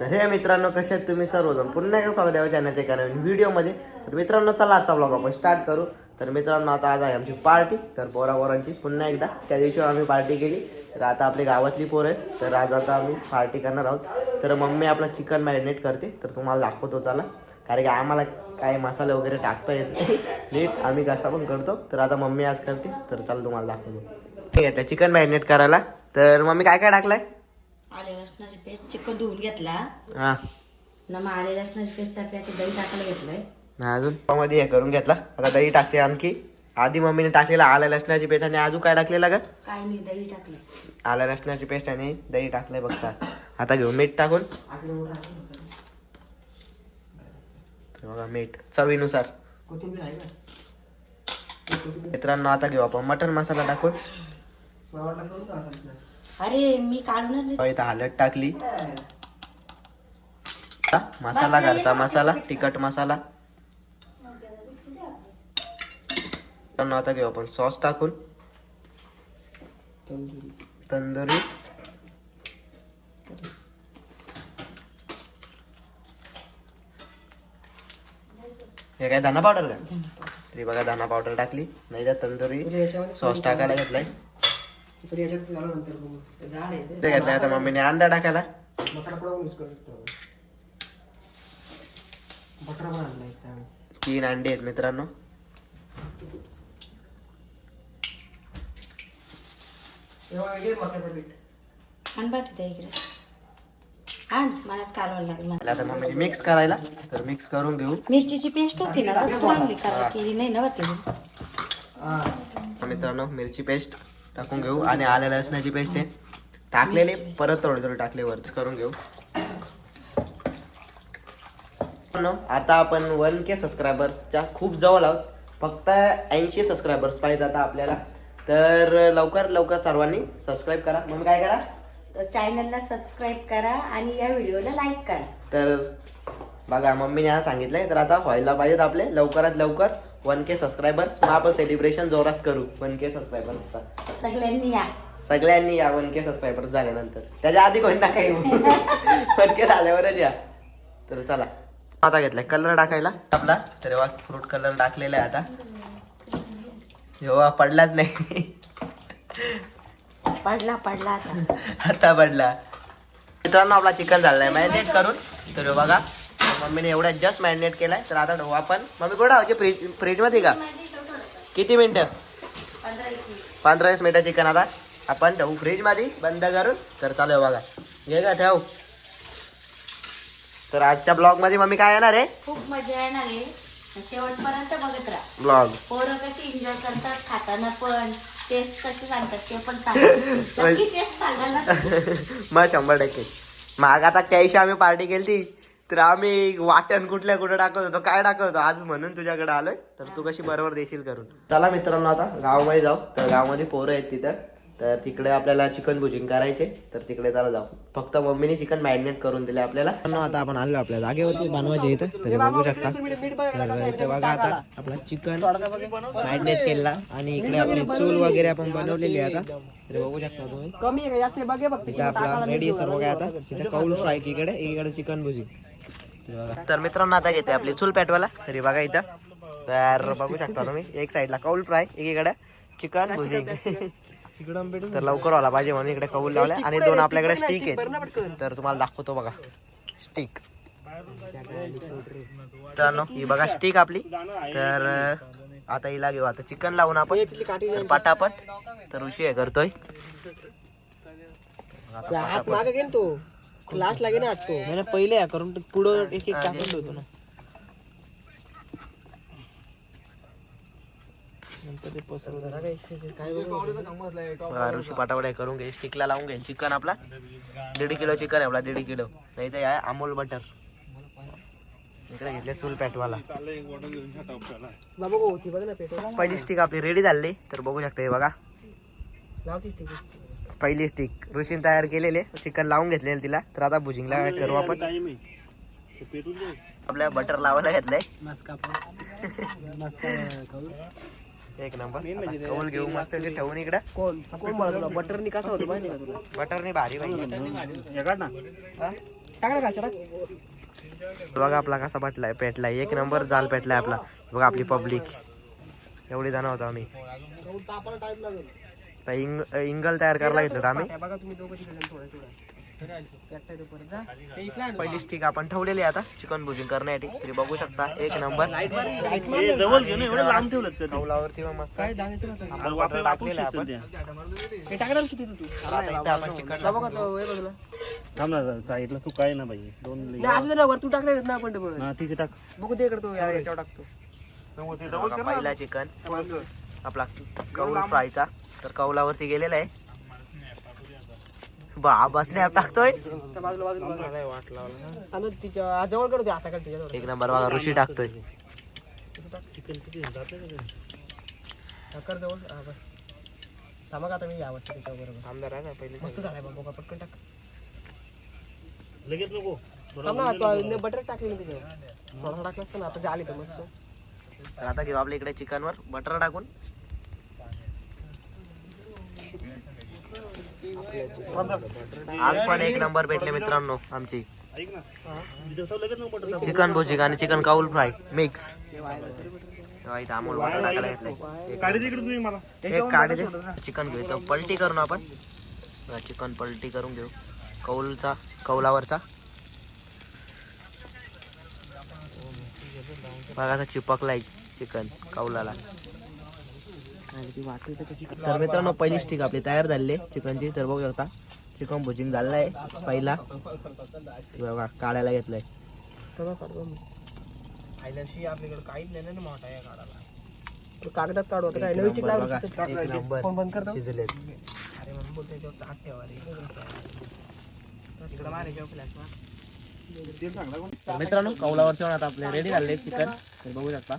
तर हे मित्रांनो कसे आहेत तुम्ही सर्वजण? पुन्हा एकदा स्वागत आहे चॅनलच्या एका नवीन व्हिडिओमध्ये तर मित्रांनो चला आजचा ब्लॉग आपण स्टार्ट करू. तर मित्रांनो आता आज आहे आमची पार्टी तर पोरापोरांची पुन्हा एकदा त्या दिवशी आम्ही पार्टी केली. तर आता आपली गावातली पोरं आहेत. तर आज आता आम्ही पार्टी करणार आहोत. तर मम्मी आपला चिकन मॅरिनेट करते. तर तुम्हाला दाखवतो चला. कारण की आम्हाला काय मसाले वगैरे टाकता येत नाही. नीट आम्ही कसा पण करतो. तर आता मम्मी आज करते. तर चला तुम्हाला दाखवतो. ठीक आहे चिकन मॅरिनेट करायला. तर मम्मी काय काय टाकलंय? आले लसणाची पेस्ट चिकन धुवून घेतला. हां. ना मग आले लसणाची पेस्ट टाकल्या ते दही टाकायला घेतलंय. अजून? मध्ये हे करून घेतला. आता दही टाकते आणखी. आधी मम्मीने टाकलेला आल्या लसणाची पेस्ट आणि अजून काय टाकलेलं का काय नाही दही टाकलं आल्या लसणाची पेस्ट आणि दही टाकलंय बघता आता. घेऊ मीठ टाकून. तर बघा मीठ. चवीनुसार. मित्रांनो आता घेऊ आपण. मटन मसाला टाकून. अरे मी. इथं हळद टाकली. मसाला घरचा मसाला तिखट मसाला. आता घेऊ आपण. सॉस टाकून. तंदुरी. हे काय धना पावडर का? तरी बघा धना पावडर टाकली. नाही तर तंदुरी. सॉस टाकायला घेतलाय. ते घेतलंय आता मम्मीने. अंडा टाकायला? तीन अंडे आहेत मित्रांनो. आण बघ तिथे इकडे. आण मलाच कालवायला लागलं मला. आता मम्मीने मिक्स करायला. तर मिक्स करून घेऊ. मिरचीची पेस्ट होती ना तर चांगली करा केली नाही ना होती मित्रांनो मिरची पेस्ट टाकून घेऊ. आणि आल्या लसणाची पेस्ट आहे टाकलेले परत थोडे थोडे टाकले वरच करून घेऊ. आता आपण वन के सबस्क्रायबर्सच्या खूप जवळ आहोत. फक्त ऐंशी सबस्क्रायबर्स पाहिजे आता आपल्याला. तर लवकर लवकर सर्वांनी सबस्क्राईब करा. मग काय करा? चॅनलला सबस्क्राईब करा आणि या व्हिडिओला लाईक करा. तर बघा मम्मीने आज सांगितलंय तर आता व्हायला पाहिजेत आपले. लवकरात लवकर वन के सबस्क्रायबर्स मग आपण सेलिब्रेशन जोरात करू. वन के सबस्क्रायबर्सचा सगळ्यांनी या. सगळ्यांनी या वन के सबस्क्रायबर्स झाल्यानंतर. त्याच्या आधी कोणता काही वन के झाल्यावरच या. तर चला. आता घेतलाय. कलर टाकायला. आपला. तर फ्रूट कलर टाकलेला आहे आता. जेव्हा पडलाच नाही. पडला पडला आता. आता पडला. मित्रांनो आपला चिकन झालाय. मॅरिनेट करून. तर बघा. मम्मीने एवढ्या जस्ट मॅरिनेट केलाय. तर आता आपण मम्मी कुठं फ्रीज फ्रीजमध्ये का? किती मिनिटं? पंधरा वीस मिनिटं चिकन आता. आपण ठेवू फ्रीजमध्ये बंद करून. तर चालू आहे बघा. घे का ठेव. तर आजच्या ब्लॉगमध्ये मम्मी काय येणार आहे? खूप मजा येणार आहे. शेवटपर्यंत बघत राहा. ब्लॉग. पोरं कशी एन्जॉय करतात खाताना पण. टेस्ट कशी सांगतात ते पण सांगतात. टेस्ट सांगाल ना मग शंभर टक्के. माग आता त्याशी आम्ही पार्टी केली तर आम्ही वाटण कुठल्या कुठं टाकत होतो काय टाकत होतो आज म्हणून तुझ्याकडे आलोय तर तू कशी बरोबर देशील करून. चला मित्रांनो आता गावामध्ये जाऊ. तर गावामध्ये पोरं आहेत तिथं. तर तिकडे आपल्याला चिकन भुजिंग करायचे. तर तिकडे चला जाऊ. फक्त मम्मीने चिकन मॅरिनेट करून दिले आपल्याला. आता आपण आलो आपल्या जागेवरती बनवायचे इथं. तर बघू शकता. तर बघा आता आपला चिकन मॅरिनेट केला आणि इकडे आपली चूल वगैरे आपण बनवलेली आता. तर बघू शकता तुम्ही. कमी आपला रेडी सर्व काय आता. इथे कौल फ्राय एकीकडे एकीकडे चिकन भुजी तर मित्रांनो आता घेते आपली चूल पेटवाला तरी बघा इथं. तर बघू शकता तुम्ही एक साईडला कौल फ्राय एकीकडे चिकन भुजी तर लवकर व्हायला पाहिजे म्हणून इकडे कौल लावले. आणि दोन आपल्याकडे स्टिक आहेत. तर तुम्हाला दाखवतो बघा. स्टिक मित्रांनो ही बघा स्टिक आपली. तर आता हिला घेऊ. आता चिकन लावून आपण. पटापट. तर उशी आहे करतोय हात लास्ट लागे ना तो. नाही पहिले करून पुढं एक एक टाकून ठेवतो ना. ऋषी पाटावड्या करून घे. स्टिकला लावून घेईल चिकन आपला. दीड किलो चिकन आहे आपला दीड किलो. नाही तर आहे अमूल बटर. इकडे घेतले चूल पॅटवाला. पेटो पहिली स्टिक आपली रेडी झाली तर बघू शकता हे बघा. पहिली स्टिक ऋषीन तयार केलेले. चिकन लावून घेतलेले तिला. तर आता भुजिंगला करू आपण. आपल्या बटर लावायला घेतलंय. एक नंबर. आता कौल घेऊ मस्त ठेवून इकडे. कोण? कोण बटरनी कसा होतो माहिती का तुला? बटरने भारी टाक बघा आपला कसा पटलाय पेटलाय. एक नंबर जाल पेटलाय आपला. बघा आपली पब्लिक एवढी जण होतो आम्ही. आता इंग इंगल तयार करायला घेतलं होतं आम्ही. बघा तुम्ही दोघं तिकडे थोडं थोडं. पहिली स्टिक आपण ठेवलेली आहे आता. चिकन भुजिंग करण्यासाठी. तरी बघू शकता एक नंबर. एवढं लांब ठेवलं कौलावरती मग मस्त. आपण टाकलेलं आहे आपण. हे टाकणार किती तू? आपण चिकन जा बघा तो, हे बाजूला. थांब ना साईडला सुका आहे ना बाई. दोन असू ना तू टाकणार ना आपण डबल. ठीक आहे टाक. बघू ते याच्यावर टाकतो. पहिला चिकन. आपला कौल फ्रायचा. तर कौलावरती गेलेला आहे. बा बसने टाकतोय तिच्या जवळ करतो एक नंबर बघा ऋषी टाकतोय. आता मी बरोबर आमदार आहे ना पहिले बाबा लगेच नको बटर टाकले टाकलं असतं ना आता जाली तर मस्त तर आता घेऊ आपल्या इकडे चिकन वर. बटर टाकून. आज पण एक नंबर भेटले मित्रांनो आमची. चिकन भुजिक आणि चिकन काउल फ्राय मिक्स. अमोल टाकायला घेतलाय. एक काढ दे चिकन घेऊ. इथं पलटी करू ना आपण चिकन पलटी करून घेऊ. कौलचा कौलावरचा. बघा चिपकलाय चिकन कौलाला. तर मित्रांनो पहिली स्टिक आपली तयार झालेली आहे. चिकनची तर बघू शकता चिकन भुजिंग झालेला आहे. पहिला बघा काढायला घेतलाय. आयलंडशी आपल्याकडे काहीच नाही ना मोठा या काढायला. तो कागदात काढू आता काय नवीन फोन बंद करतो अरे म्हणून बोलतो याच्यावर हात ठेवा रे. तिकडे मार तर मित्रांनो कौलावरचे पण आता आपले रेडी झाले चिकन. तर बघू. शकता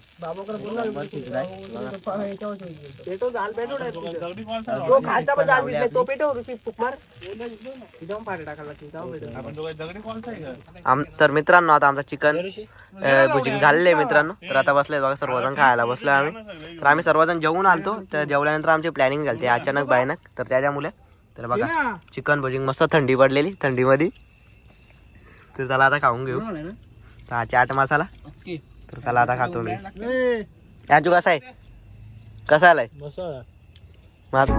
तर मित्रांनो आता आमचं चिकन भुजिंग झालेलं आहे मित्रांनो. तर आता बसले बघा सर्वजण खायला बसलो आम्ही. तर आम्ही सर्वजण जेवून आलतो. तर जेवल्यानंतर आमची प्लॅनिंग झाली. अचानक भयानक. तर त्याच्यामुळे तर बघा चिकन भुजिंग मस्त थंडी पडलेली थंडीमध्ये. तर चला आता खाऊन घेऊ. हा चाट मसाला. ओके. तर चला आता खातो मी. याचू कसा आहे? कसा आलाय? मार